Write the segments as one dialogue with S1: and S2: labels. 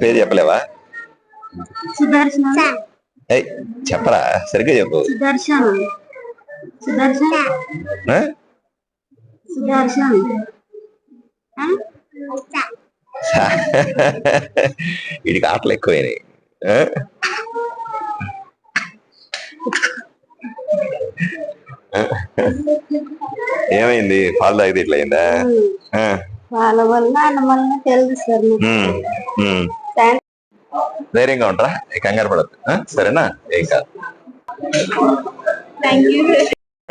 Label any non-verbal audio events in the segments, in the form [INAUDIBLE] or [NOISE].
S1: పేరు చెప్పలేవా? చెప్పలేవా చెప్పరా సరిగ్గా చెప్పు. [LAUGHS] వీడికి ఆటలు ఎక్కువైనాయి? ఏమైంది? పాలు తాగితే ఇట్లా అయిందా.
S2: వాళ్ళ వల్ల వల్ల తెలుసు సార్.
S1: ధైర్యంగా ఉంటారా? కంగారు పడద్దు. సరేనా? ఏం కాదు.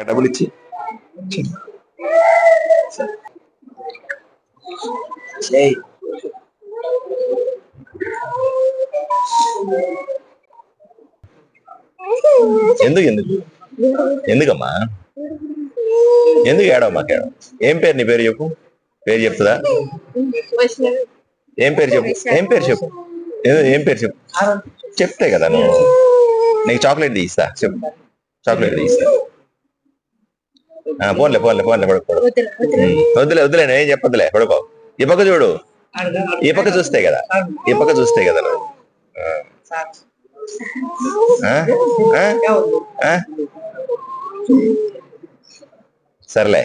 S1: డబ్బులు ఇచ్చి. ఎందుకు ఎందుకు? ఎందుకమ్మా? ఎందుకు ఏడవమ్మా ఏడవ ఏం పేరు నీ పేరు చెప్పు? పేరు చెప్తుందా? ఏం పేరు చెప్పు? ఏం పేరు చెప్పు? ఏ- పేరు చెప్పు? చెప్తే కదా నువ్వు. నీకు చాక్లెట్ తీస్తా చెప్పు. చాక్లెట్ తీస్తా. పోన్లే పోన్లే పోన్లే పడుకో వద్దులే వద్దులే. ఏం చెప్పొద్దులే పడుకో. ఈ పక్క చూడు. ఈ పక్క చూస్తే కదా. ఈ పక్క చూస్తే కదా నువ్వు? సర్లే.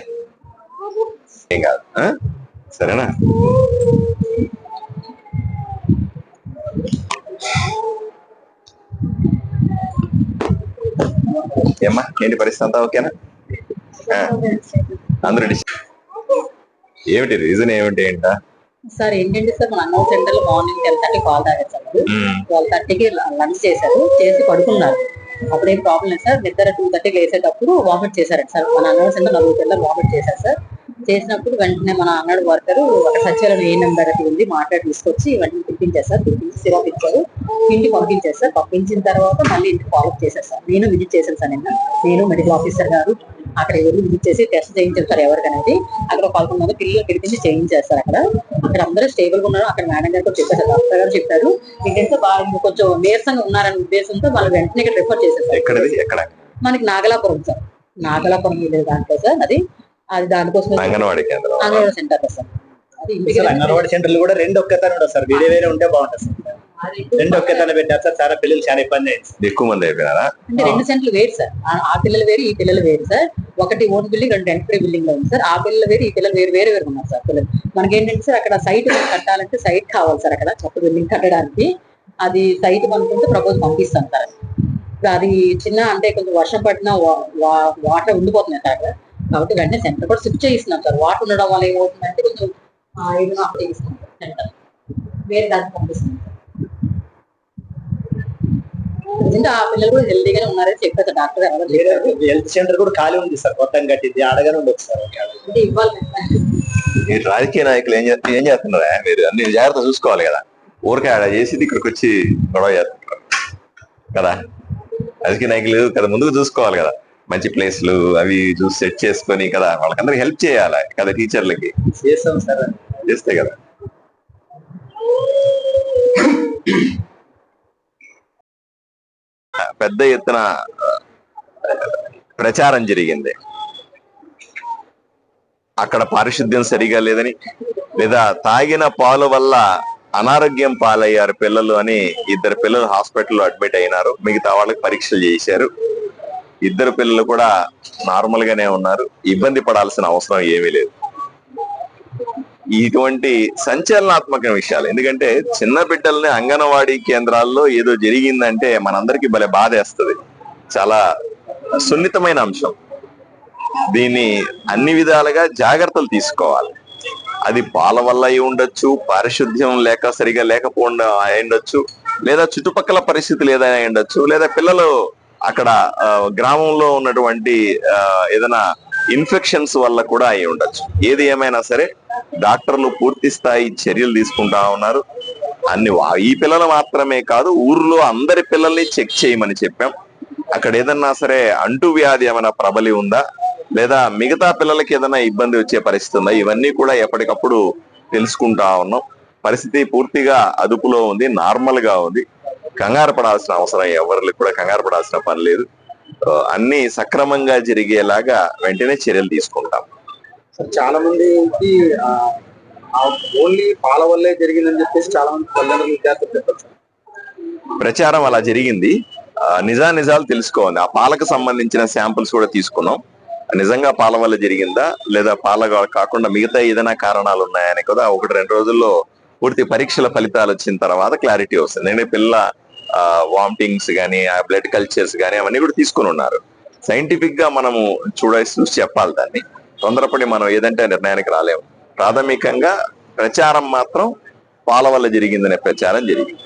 S1: ఏం కాదు? సరేనా? ఏమ్మా ఏంటి పరిస్థితి అంతా ఓకేనా? అందరూ ఏమిటి రీజన్ ఏమిటి ఏంటా?
S3: సార్ ఏంటంటే సార్ మన అన్నౌ సెంటర్లో మార్నింగ్ టెన్ థర్టీ కాల్ తాగారు సార్ ట్వెల్వ్ థర్టీకి లంచ్ చేశారు. చేసి పడుకున్నారు. అప్పుడు ఏం ప్రాబ్లం లేదు సార్. నిద్ర టూ థర్టీకి లేసేటప్పుడు వామిట్ చేశారు సార్. మన అన్నౌ సెంటర్ నలుగురు పిల్లలు వామిట్ చేశారు సార్. చేసినప్పుడు వెంటనే మన అన్నాడు వర్కర్ ఒక సచివాలయం ఏ నెంబర్ అది ఉంది మాట్లాడి తీసుకొచ్చి వెంటనే పిలిపించారు సార్. పిలిపించి సిరప్ ఇచ్చారు. ఇంటికి పంపించారు సార్. పంపించిన తర్వాత మళ్ళీ ఇంటికి ఫాలో చేశారు సార్. నేను విజిట్ చేశాను సార్ నిన్న. నేను మెడికల్ ఆఫీసర్ గారు అక్కడ ఎవరు విజిట్ చేసి టెస్ట్ చేయించారు సార్ ఎవరికనేది. అక్కడ పదకొండు మంది పిల్లలు పిలిపించి చేయించారు సార్ అక్కడ. అక్కడ అందరూ స్టేబుల్గా ఉన్నారు. అక్కడ మేడం గారు కూడా చెప్పారు సార్ డాక్టర్ గారు చెప్పారు. ఏంటంటే వాళ్ళు కొంచెం నీరసంగా ఉన్నారనే ఉద్దేశంతో వాళ్ళు వెంటనే ఇక్కడ రిఫర్
S1: ఎక్కడ?
S3: మనకి నాగలాపురం సార్. నాగలాపురం విలేజ్ దాంట్లో సార్ అది. అది దానికోసం
S1: అంగన్వాడీ కేంద్రం.
S3: Anganwadi centre sir.
S4: అంగన్వాడీ సెంటర్లు కూడా రెండు ఉండవు సార్. వేరే వేరే ఉంటే బాగుంటుంది సార్. రెండు ఒక్కతానే పెట్టారు సార్ చాలా పిల్లలు చాలా ఇబ్బంది అయింది.
S1: ఎక్కువ మంది అయిపోయినారా?
S3: అంటే రెండు సెంట్లు వేరు సార్. ఆ- పిల్లలు వేరు ఈ పిల్లలు వేరు సార్. ఒకటి ఓన్ బిల్డింగ్ రెండు ఎంట్రీ బిల్డింగ్లో ఉంది సార్. ఆ పిల్లలు వేరు ఈ పిల్లలు వేరు వేరు వేరు ఉన్నారు సార్ పిల్లలు. మనకి ఏంటంటే సార్ అక్కడ సైట్ కట్టాలంటే సైట్ కావాలి సార్ అక్కడ కొత్త బిల్డింగ్ కట్టడానికి. అది సైట్ మనకుంటే ప్రపోజ్ పంపిస్తాం సార్. అది చిన్న అంటే కొంచెం వర్షం పడినా వాటర్ ఉండిపోతున్నాయి సార్ అక్కడ. కాబట్టి వెంటనే సెంటర్ కూడా షిఫ్ట్ చేయిస్తున్నాం సార్. వాటర్ ఉండడం వల్ల ఏమవుతుందంటే కొంచెం ఏదైనా అప్లై చేస్తున్నాం సెంటర్. వేరే దానికి పంపిస్తున్నాం ప్రజెంట్ ఆ పిల్లలు కూడా హెల్తీగానే ఉన్నారని చెప్పారు డాక్టర్
S4: హెల్త్ సెంటర్ కూడా ఖాళీ ఉంది సార్ కొత్తగా కట్టింది అడగానే ఉండొచ్చు సార్
S3: అంటే ఇవ్వాలి
S1: ఈ రాజకీయ నాయకులు ఏం చేస్తారు ఏం చేస్తున్నారా? మీరు అన్ని జాగ్రత్త చూసుకోవాలి కదా. ఊరికే ఆడ చేసి ఇక్కడికి వచ్చి గొడవ చేస్తుంటారు. కదా? రాజకీయ నాయకులు కదా ముందుకు చూసుకోవాలి కదా. మంచి ప్లేస్లు అవి చూసి సెట్ చేసుకొని కదా వాళ్ళకందరికి హెల్ప్ చేయాలి? కదా టీచర్లకి?
S4: చేస్తాం సార్.
S1: చేస్తే కదా. పెద్ద ఎత్తున ప్రచారం జరిగింది. అక్కడ పారిశుద్ధ్యం సరిగా లేదని లేదా తాగిన పాలు వల్ల అనారోగ్యం పాలయ్యారు పిల్లలు అని ఇద్దరు పిల్లలు హాస్పిటల్లో అడ్మిట్ అయినారు. మిగతా వాళ్ళకి పరీక్షలు చేశారు. ఇద్దరు పిల్లలు కూడా నార్మల్ గానే ఉన్నారు. ఇబ్బంది పడాల్సిన అవసరం ఏమీ లేదు. ఇటువంటి సంచలనాత్మక విషయాలు. ఎందుకంటే చిన్న బిడ్డల్ని అంగన్వాడీ కేంద్రాల్లో ఏదో జరిగిందంటే మనందరికీ భలే బాధేస్తుంది. చాలా సున్నితమైన అంశం. దీన్ని అన్ని విధాలుగా జాగ్రత్తలు తీసుకోవాలి. అది పాల వల్ల అయి ఉండొచ్చు పారిశుద్ధ్యం లేక సరిగా లేకపోవడం అయ్యుండొచ్చు ఉండొచ్చు లేదా చుట్టుపక్కల పరిస్థితులు ఏదైనా ఉండొచ్చు లేదా పిల్లలు అక్కడ గ్రామంలో ఉన్నటువంటి ఏదైనా ఇన్ఫెక్షన్స్ వల్ల కూడా అయి ఉండొచ్చు. ఏది ఏమైనా సరే డాక్టర్లు పూర్తి స్థాయి చర్యలు తీసుకుంటా ఉన్నారు. అన్ని ఈ పిల్లలు మాత్రమే కాదు ఊర్లో అందరి పిల్లల్ని చెక్ చేయమని చెప్పాం. అక్కడ ఏదన్నా సరే అంటు వ్యాధి ఏమైనా ప్రబలి ఉందా? లేదా మిగతా పిల్లలకి ఏదైనా ఇబ్బంది వచ్చే పరిస్థితి ఉందా? ఇవన్నీ కూడా ఎప్పటికప్పుడు తెలుసుకుంటా ఉన్నాం. పరిస్థితి పూర్తిగా అదుపులో ఉంది నార్మల్గా ఉంది. కంగారు పడాల్సిన అవసరం ఎవరికి కూడా కంగారు పడాల్సిన పని లేదు. అన్ని సక్రమంగా జరిగేలాగా వెంటనే చర్యలు తీసుకుంటాం.
S5: చాలా మందికి ఓన్లీ పాల వల్లే జరిగిందని చెప్పేసి చాలా మంది తల్లిదండ్రులు విద్యార్థులు చెప్పారు సార్
S1: ప్రచారం అలా జరిగింది. నిజా నిజాలు తెలుసుకోవాలి. ఆ పాలకు సంబంధించిన శాంపుల్స్ కూడా తీసుకున్నాం. నిజంగా పాల వల్ల జరిగిందా లేదా పాల కాకుండా మిగతా ఏదైనా కారణాలు ఉన్నాయని కదా ఒకటి రెండు రోజుల్లో పూర్తి పరీక్షల ఫలితాలు వచ్చిన తర్వాత క్లారిటీ వస్తుంది. నేను పిల్ల వామిటింగ్స్ కానీ ఆ బ్లడ్ కల్చర్స్ కానీ అవన్నీ కూడా తీసుకుని ఉన్నారు. సైంటిఫిక్గా మనము చూడాల్సి చూసి చెప్పాలి దాన్ని. తొందరపడి మనం ఏదంటే నిర్ణయానికి రాలేము. ప్రాథమికంగా ప్రచారం మాత్రం పాల వల్ల జరిగిందనే ప్రచారం జరిగింది.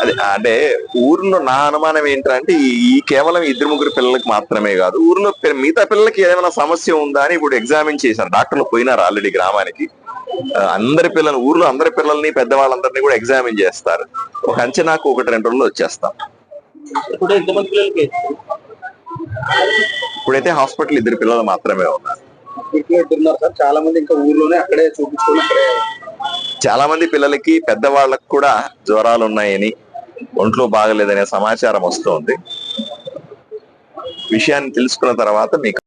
S1: అదే అంటే ఊర్లో నా అనుమానం ఏంటంటే ఈ కేవలం ఇద్దరు ముగ్గురు పిల్లలకి మాత్రమే కాదు ఊర్లో మిగతా పిల్లలకి ఏమైనా సమస్య ఉందా అని ఇప్పుడు ఎగ్జామిన్ చేశారు. డాక్టర్లు పోయినారు ఆల్రెడీ గ్రామానికి. అందరి పిల్లలు ఊర్లో అందరి పిల్లల్ని పెద్దవాళ్ళందరినీ కూడా ఎగ్జామిన్ చేస్తారు. ఒక అంచనాకు ఒకటి రెండు రోజుల్లో వచ్చేస్తాం. ఇప్పుడైతే హాస్పిటల్ ఇద్దరు పిల్లలు మాత్రమే ఉన్నారు.
S5: చాలా మంది ఇంకా ఊర్లోనే అక్కడే చూపించుకుని అక్కడే
S1: చాలా మంది పిల్లలకి పెద్దవాళ్ళకు కూడా జ్వరాలు ఉన్నాయని ఒంట్లో బాగలేదనే సమాచారం వస్తోంది. విషయాన్ని తెలుసుకున్న తర్వాత మీకు